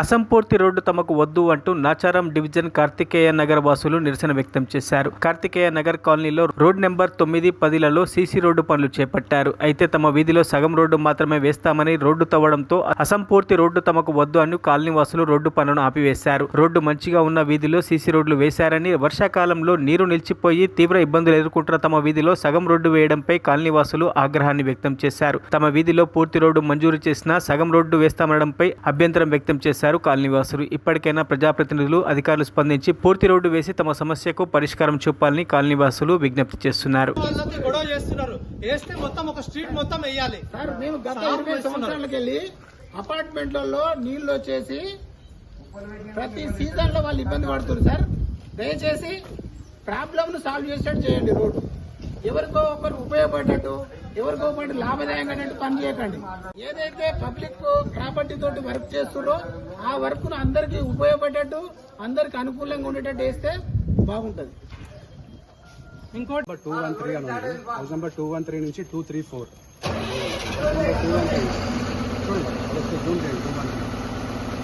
అసంపూర్తి road తమకు వద్దు అంటూ నాచారం డివిజన్ కార్తికేయ నగర్ వాసులు నిరసన వ్యక్తం చేశారు. కార్తికేయ నగర్ కాలనీలో రోడ్ నెంబర్ తొమ్మిది పదిలలో సీసీ రోడ్డు పనులు చేపట్టారు. అయితే తమ వీధిలో సగం రోడ్డు మాత్రమే వేస్తామని రోడ్డు తవ్వడంతో అసంపూర్తి రోడ్డు తమకు వద్దు అని కాలనీ వాసులు రోడ్డు పనులను ఆపివేశారు. రోడ్డు మంచిగా ఉన్న వీధిలో సీసీ రోడ్లు వేశారని వర్షాకాలంలో నీరు నిలిచిపోయి తీవ్ర ఇబ్బందులు ఎదుర్కొంటున్న తమ వీధిలో సగం రోడ్డు వేయడంపై కాలనీ వాసులు ఆగ్రహాన్ని వ్యక్తం చేశారు. తమ వీధిలో పూర్తి రోడ్డు మంజూరు చేసినా సగం రోడ్డు వేస్తామనడంపై అభ్యంతరం వ్యక్తం చేశారు. కాలనీ వాసులు ఇప్పటికైనా ప్రజాప్రతినిధులు అధికారులు స్పందించి పూర్తి రోడ్డు వేసి తమ సమస్యకు పరిష్కారం చూపాలని కాలనీ వాసులు విజ్ఞప్తి చేస్తున్నారు. వాళ్ళతో గొడవ చేస్తున్నారు. వేస్తే మొత్తం ఒక స్ట్రీట్ మొత్తం వేయాలి. సార్ మేము గత ఇరవై సంవత్సరాలకి వెళ్ళి అపార్ట్మెంట్లలో నీళ్ళు వచ్చేసి ప్రతి సీజన్లో వాళ్ళు ఇబ్బంది పడుతున్నారు సార్. దయచేసి ప్రాబ్లమ్ను సాల్వ్ చేసేటట్టు చేయండి రోడ్డు. ఎవరికో ఒకరు ఉపయోగపడ్డట్టు ఎవరికో ఒకటి లాభదాయకమైన పని చేయకండి. ఏదైతే పబ్లిక్ ప్రాపర్టీ తోటి వర్క్ చేస్తున్నారో ఆ వర్క్ను అందరికి ఉపయోగపడ్డట్టు అందరికి అనుకూలంగా ఉండేటట్టు వేస్తే బాగుంటది. ఇంకోటి నెంబర్ టూ వన్ త్రీ అని ఉంది house number two one three నుంచి two three four two one three చూడండి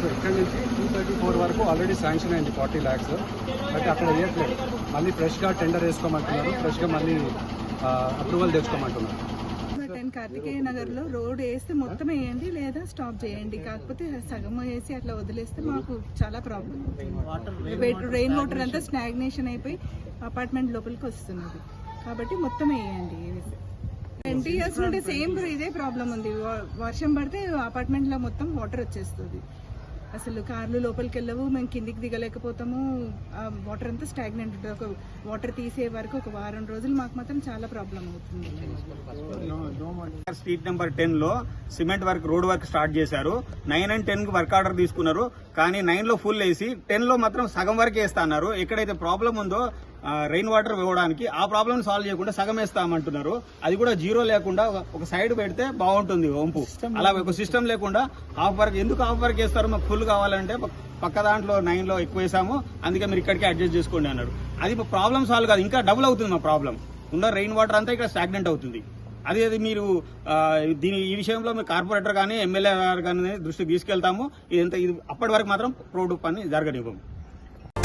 సో ఇక్కడ నుంచి టూ థర్టీ ఫోర్ వరకు ఆల్రెడీ శాంక్షన్ అయింది ఫార్టీ ల్యాక్స్ బట్ అక్కడ వేయట్లేదు. మళ్ళీ ఫ్రెష్గా టెండర్ వేసుకోమంటున్నారు. ఫ్రెష్గా మళ్ళీ అప్రూవల్ తెచ్చుకోమంటున్నారు. అండ్ కార్తికేయ నగర్లో రోడ్ వేస్తే మొత్తం వేయండి లేదా స్టాప్ చేయండి? కాకపోతే సగం వేసి అట్లా వదిలేస్తే మాకు చాలా ప్రాబ్లం రెయిన్ వాటర్ అంతా స్టాగ్నేషన్ అయిపోయి అపార్ట్మెంట్ లోపలికి వస్తున్నది. కాబట్టి మొత్తం వేయండి ట్వంటీ ఇయర్స్ నుండి సేమ్ ఇదే ప్రాబ్లం ఉంది. వర్షం పడితే అపార్ట్మెంట్లో మొత్తం వాటర్ వచ్చేస్తుంది. అసలు కార్లు లోపలికి వెళ్ళవు మేము కిందికి దిగలేకపోతాము. ఆ వాటర్ అంతా స్టాగ్నెంట్ ఉంటుంది. ఒక వాటర్ తీసే వరకు ఒక వారం రోజులు మాకు మాత్రం చాలా ప్రాబ్లం అవుతుంది. స్ట్రీట్ నెంబర్ టెన్లో cement work road work start చేశారు. నైన్ అండ్ టెన్కి వర్క్ ఆర్డర్ తీసుకున్నారు. కానీ నైన్లో ఫుల్ వేసి టెన్లో మాత్రం సగం వరకు వేస్తా అన్నారు. ఎక్కడైతే ప్రాబ్లం ఉందో రెయిన్ వాటర్ ఇవ్వడానికి ఆ ప్రాబ్లం సాల్వ్ చేయకుండా సగం వేస్తామంటున్నారు. అది కూడా జీరో లేకుండా ఒక- సైడ్ పెడితే బాగుంటుంది వంపు. అలా ఒక సిస్టమ్ లేకుండా హాఫ్ వర్క్ ఎందుకు హాఫ్ వర్క్ వేస్తారు మాకు ఫుల్ కావాలంటే పక్క దాంట్లో నైన్లో ఎక్కువ వేసాము. అందుకే మీరు ఇక్కడికి అడ్జస్ట్ చేసుకోండి అన్నారు. అది ప్రాబ్లం సాల్వ్ కాదు. ఇంకా డబుల్ అవుతుంది మా ప్రాబ్లం ఉన్న రెయిన్ వాటర్ అంతా ఇక్కడ స్టాగ్నెంట్ అవుతుంది. అది అది మీరు దీని ఈ విషయంలో మీ కార్పొరేటర్ కానీ ఎమ్మెల్యే గారు కానీ దృష్టికి తీసుకెళ్తాము. ఇదంతా ఇది అప్పటి వరకు మాత్రం రోడ్డు పని జరగనివ్వము.